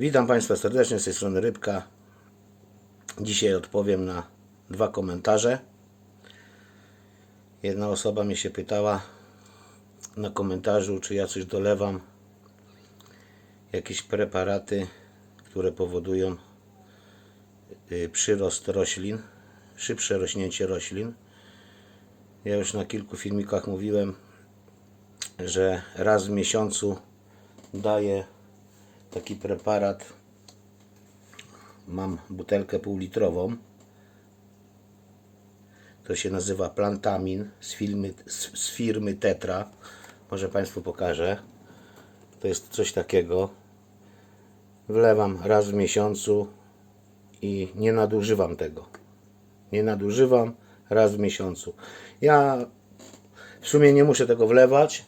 Witam Państwa serdecznie z tej strony Rybka. Dzisiaj odpowiem na dwa komentarze. Jedna osoba mnie się pytała na komentarzu, czy ja coś dolewam, jakieś preparaty, które powodują y, przyrost roślin, szybsze rośnięcie roślin. Ja już na kilku filmikach mówiłem, że raz w miesiącu daję taki preparat. Mam butelkę półlitrową. To się nazywa Plantamin z firmy, z, z firmy Tetra. Może Państwu pokażę. To jest coś takiego. Wlewam raz w miesiącu i nie nadużywam tego. Nie nadużywam raz w miesiącu. Ja w sumie nie muszę tego wlewać,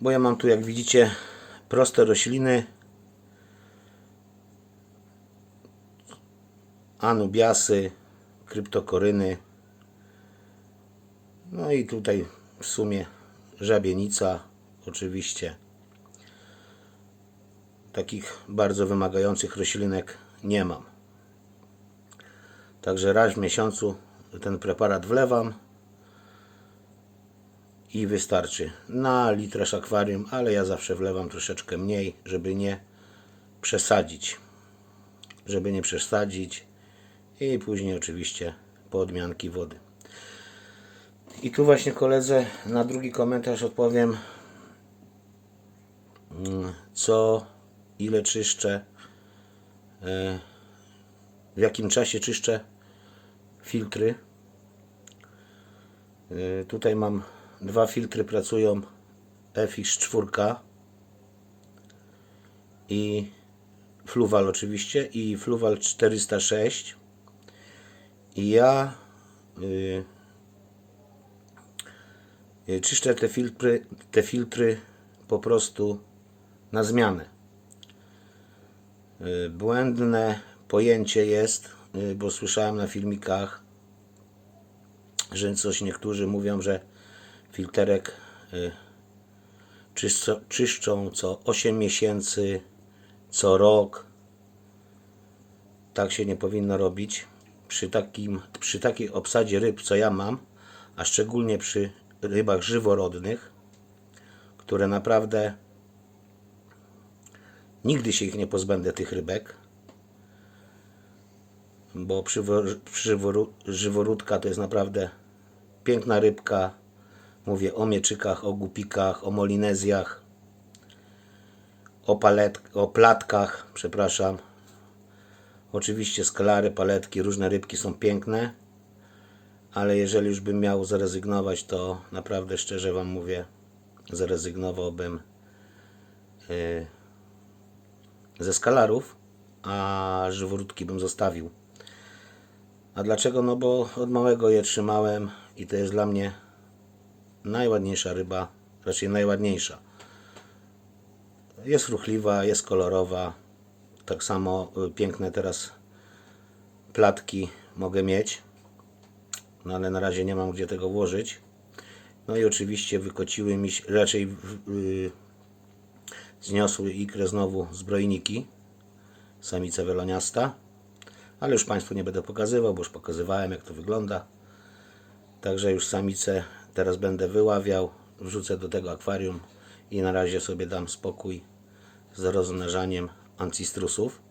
bo ja mam tu jak widzicie proste rośliny. Anubiasy, kryptokoryny. No i tutaj w sumie żabienica oczywiście. Takich bardzo wymagających roślinek nie mam. Także raz w miesiącu ten preparat wlewam i wystarczy na litraż akwarium, ale ja zawsze wlewam troszeczkę mniej, żeby nie przesadzić. Żeby nie przesadzić i później oczywiście po odmianki wody. I tu właśnie koledze na drugi komentarz odpowiem mm, co, ile czyszczę, e, w jakim czasie czyszczę filtry. E, Tutaj mam dwa filtry pracują FX4 i Fluval oczywiście i Fluval 406 i ja y, y, czyszczę te filtry, te filtry po prostu na zmianę. Y, błędne pojęcie jest bo słyszałem na filmikach że coś niektórzy mówią, że filterek y, czyszczą, co 8 miesięcy, co rok. Tak się nie powinno robić. Przy, takim, przy takiej obsadzie ryb, co ja mam, a szczególnie przy rybach żyworodnych, które naprawdę nigdy się ich nie pozbędę, tych rybek, bo przyworu- żyworódka to jest naprawdę piękna rybka, Mówię o mieczykach, o gupikach, o molinezjach, o, palet, o platkach, przepraszam. Oczywiście skalary, paletki, różne rybki są piękne, ale jeżeli już bym miał zrezygnować, to naprawdę szczerze Wam mówię, zrezygnowałbym yy, ze skalarów, a żyworódki bym zostawił. A dlaczego? No bo od małego je trzymałem i to jest dla mnie najładniejsza ryba, raczej najładniejsza. Jest ruchliwa, jest kolorowa. Tak samo y, piękne teraz platki mogę mieć. No ale na razie nie mam gdzie tego włożyć. No i oczywiście wykociły mi się, raczej yy, zniosły ikrę znowu zbrojniki. Samica weloniasta. Ale już Państwu nie będę pokazywał, bo już pokazywałem jak to wygląda. Także już samice teraz będę wyławiał, wrzucę do tego akwarium i na razie sobie dam spokój z rozmnażaniem ancistrusów,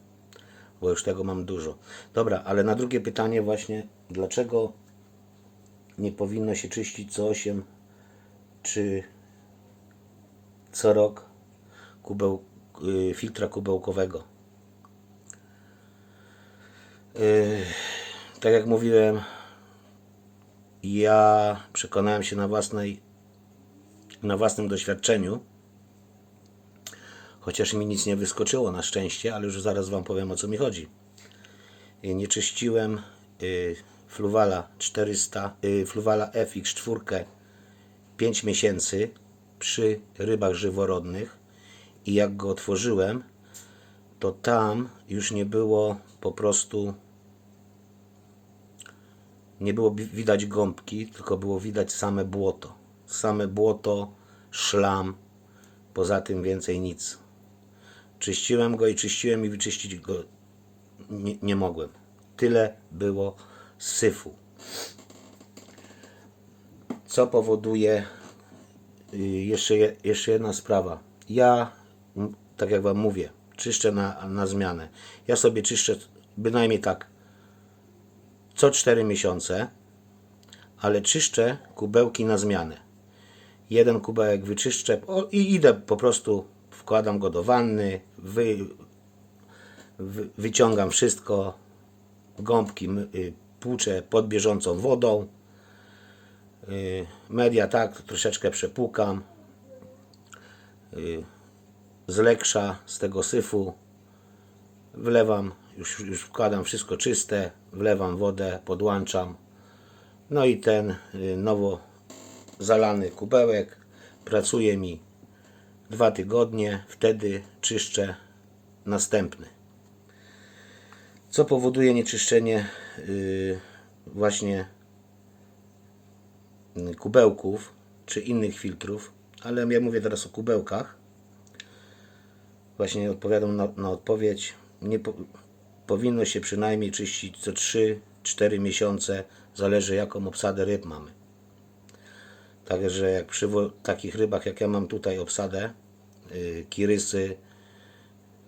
bo już tego mam dużo. Dobra, ale na drugie pytanie właśnie, dlaczego nie powinno się czyścić co 8 czy co rok kubeł, yy, filtra kubełkowego. Yy, tak jak mówiłem, ja przekonałem się na własnej na własnym doświadczeniu chociaż mi nic nie wyskoczyło na szczęście, ale już zaraz Wam powiem o co mi chodzi. Y, Nie czyściłem y, Fluvala 400, y, Fluvala FX4 5 miesięcy przy rybach żyworodnych i jak go otworzyłem, to tam już nie było po prostu nie było widać gąbki, tylko było widać same błoto. Same błoto, szlam, poza tym więcej nic. Czyściłem go i czyściłem i wyczyścić go nie, nie mogłem. Tyle było syfu. Co powoduje y, jeszcze, je- jeszcze jedna sprawa. Ja, tak jak Wam mówię, czyszczę na, na zmianę. Ja sobie czyszczę bynajmniej tak co 4 miesiące, ale czyszczę kubełki na zmianę. Jeden kubełek wyczyszczę i idę po prostu, wkładam go do wanny, wy, wy, wyciągam wszystko, gąbki y, płuczę pod bieżącą wodą, y, media tak, troszeczkę przepłukam, y, z leksza, z tego syfu, wlewam, już, już wkładam wszystko czyste, wlewam wodę, podłączam, no i ten y, nowo zalany kubełek pracuje mi dwa tygodnie, wtedy czyszczę następny. Co powoduje nieczyszczenie yy, właśnie yy, kubełków czy innych filtrów, ale ja mówię teraz o kubełkach. Właśnie odpowiadam na, na odpowiedź. Nie powinno się przynajmniej czyścić co 3-4 miesiące, zależy jaką obsadę ryb mamy. Także jak przy takich rybach, jak ja mam tutaj obsadę, yy, kirysy,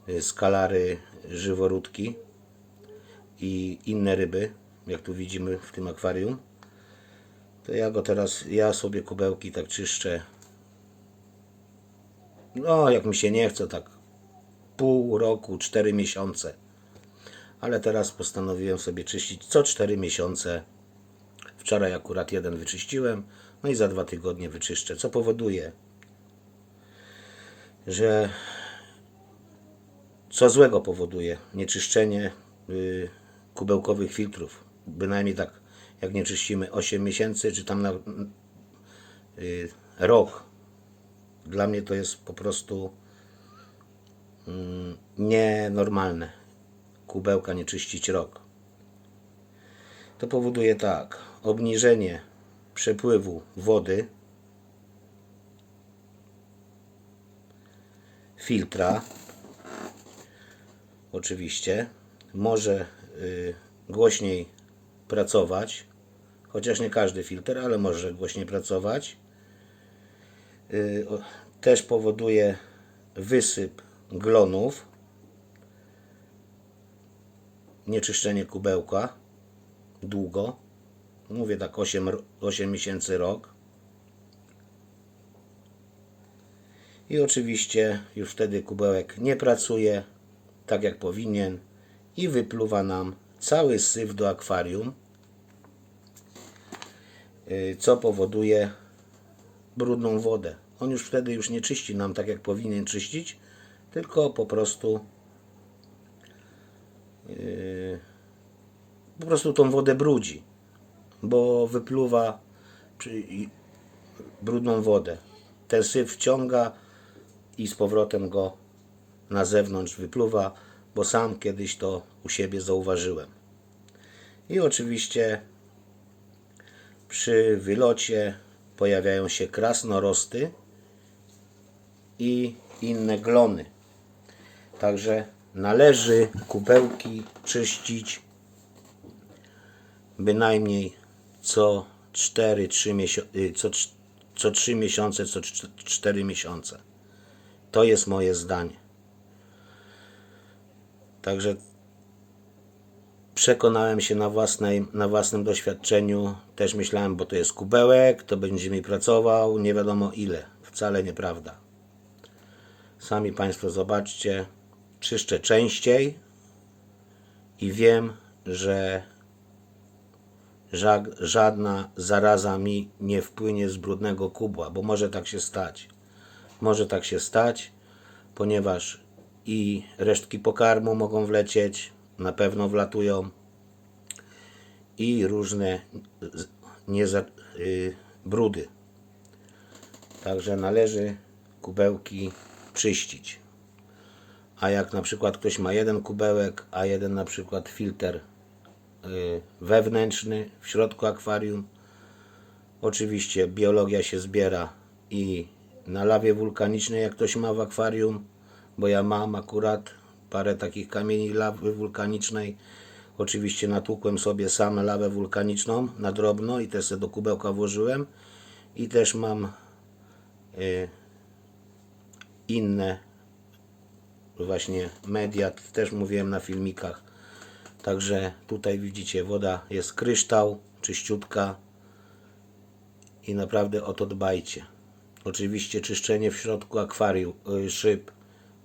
yy, skalary, żyworódki i inne ryby, jak tu widzimy w tym akwarium, to ja go teraz, ja sobie kubełki tak czyszczę. No, jak mi się nie chce, tak pół roku, 4 miesiące. Ale teraz postanowiłem sobie czyścić co 4 miesiące. Wczoraj akurat jeden wyczyściłem, no i za dwa tygodnie wyczyszczę, co powoduje, że co złego powoduje nieczyszczenie y, kubełkowych filtrów. Bynajmniej tak, jak nie czyścimy 8 miesięcy, czy tam na y, rok. Dla mnie to jest po prostu mm, nienormalne. Kubełka nie czyścić rok. To powoduje tak, obniżenie przepływu wody, filtra, oczywiście, może y, głośniej pracować, chociaż nie każdy filtr, ale może głośniej pracować. Y, też powoduje wysyp glonów, nieczyszczenie kubełka długo, mówię tak 8, ro- 8 miesięcy, rok. I oczywiście już wtedy kubełek nie pracuje tak jak powinien i wypluwa nam cały syf do akwarium, y, co powoduje brudną wodę. On już wtedy już nie czyści nam tak jak powinien czyścić, tylko po prostu yy, po prostu tą wodę brudzi, bo wypluwa brudną wodę. Ten syf wciąga i z powrotem go na zewnątrz wypluwa, bo sam kiedyś to u siebie zauważyłem. I oczywiście przy wylocie pojawiają się krasnorosty i inne glony. Także należy kubełki czyścić bynajmniej co 4-3 miesiące, co, co 3 miesiące, co 4 miesiące. To jest moje zdanie. Także przekonałem się na, własnej, na własnym doświadczeniu. Też myślałem, bo to jest kubełek, to będzie mi pracował, nie wiadomo ile. Wcale nieprawda. Sami Państwo zobaczcie, czyszczę częściej i wiem, że żadna zaraza mi nie wpłynie z brudnego kubła, bo może tak się stać. Może tak się stać, ponieważ i resztki pokarmu mogą wlecieć, na pewno wlatują i różne z- nieza, y, brudy. Także należy kubełki czyścić. A jak na przykład ktoś ma jeden kubełek, a jeden na przykład filtr wewnętrzny w środku akwarium, oczywiście biologia się zbiera i na lawie wulkanicznej, jak ktoś ma w akwarium, bo ja mam akurat parę takich kamieni lawy wulkanicznej. Oczywiście natłukłem sobie sam lawę wulkaniczną na drobno i też sobie do kubełka włożyłem. I też mam y, inne właśnie media, też mówiłem na filmikach. Także tutaj widzicie, woda jest kryształ, czyściutka i naprawdę o to dbajcie. Oczywiście czyszczenie w środku akwarium, y, szyb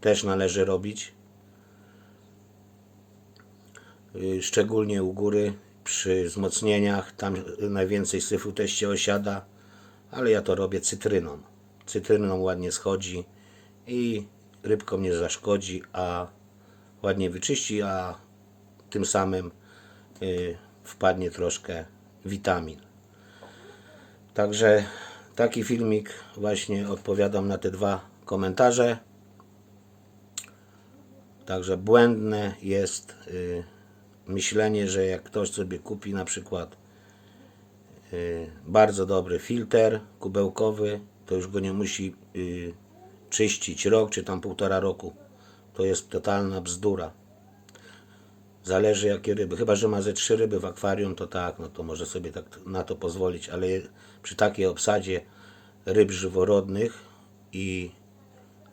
też należy robić. Y, Szczególnie u góry przy wzmocnieniach, tam najwięcej syfu też się osiada, ale ja to robię cytryną. Cytryną ładnie schodzi i rybkom nie zaszkodzi, a ładnie wyczyści, a tym samym y, wpadnie troszkę witamin. Także taki filmik właśnie odpowiadam na te dwa komentarze. Także błędne jest y, myślenie, że jak ktoś sobie kupi na przykład y, bardzo dobry filtr kubełkowy, to już go nie musi czyścić rok czy tam półtora roku. To jest totalna bzdura. Zależy jakie ryby. Chyba, że ma ze trzy ryby w akwarium, to tak, no to może sobie tak na to pozwolić, ale przy takiej obsadzie ryb żyworodnych i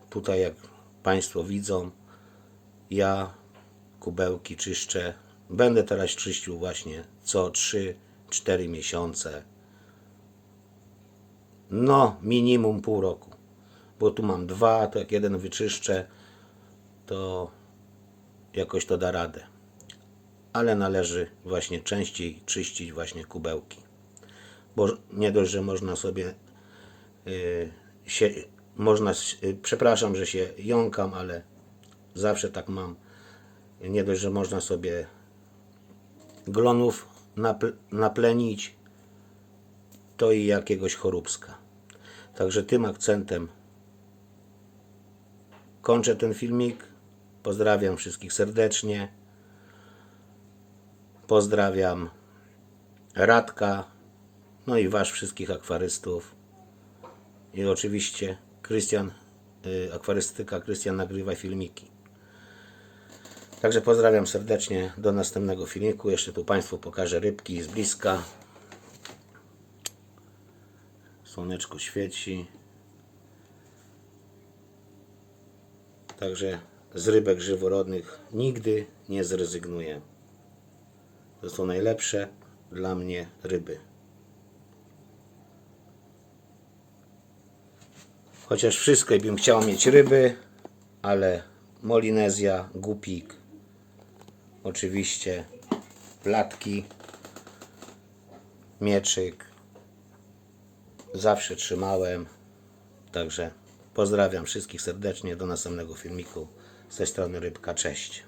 tutaj jak Państwo widzą, ja kubełki czyszczę. Będę teraz czyścił właśnie co 3-4 miesiące. No, minimum pół roku. Bo tu mam dwa, to jak jeden wyczyszczę, to jakoś to da radę. Ale należy właśnie częściej czyścić właśnie kubełki. Bo nie dość, że można sobie y, się, można, s- y, przepraszam, że się jąkam, ale zawsze tak mam. Nie dość, że można sobie glonów napl- naplenić, to i jakiegoś choróbska. Także tym akcentem kończę ten filmik. Pozdrawiam wszystkich serdecznie. Pozdrawiam Radka, no i Was wszystkich akwarystów. I oczywiście Krystian, y, akwarystyka Krystian nagrywa filmiki. Także pozdrawiam serdecznie. Do następnego filmiku. Jeszcze tu Państwu pokażę rybki z bliska. Słoneczko świeci. Także z rybek żyworodnych nigdy nie zrezygnuję. To są najlepsze dla mnie ryby. Chociaż wszystkie bym chciał mieć ryby, ale Molinezja, Gupik, oczywiście Platki, Mieczyk. Zawsze trzymałem. Także pozdrawiam wszystkich serdecznie. Do następnego filmiku ze strony Rybka. Cześć.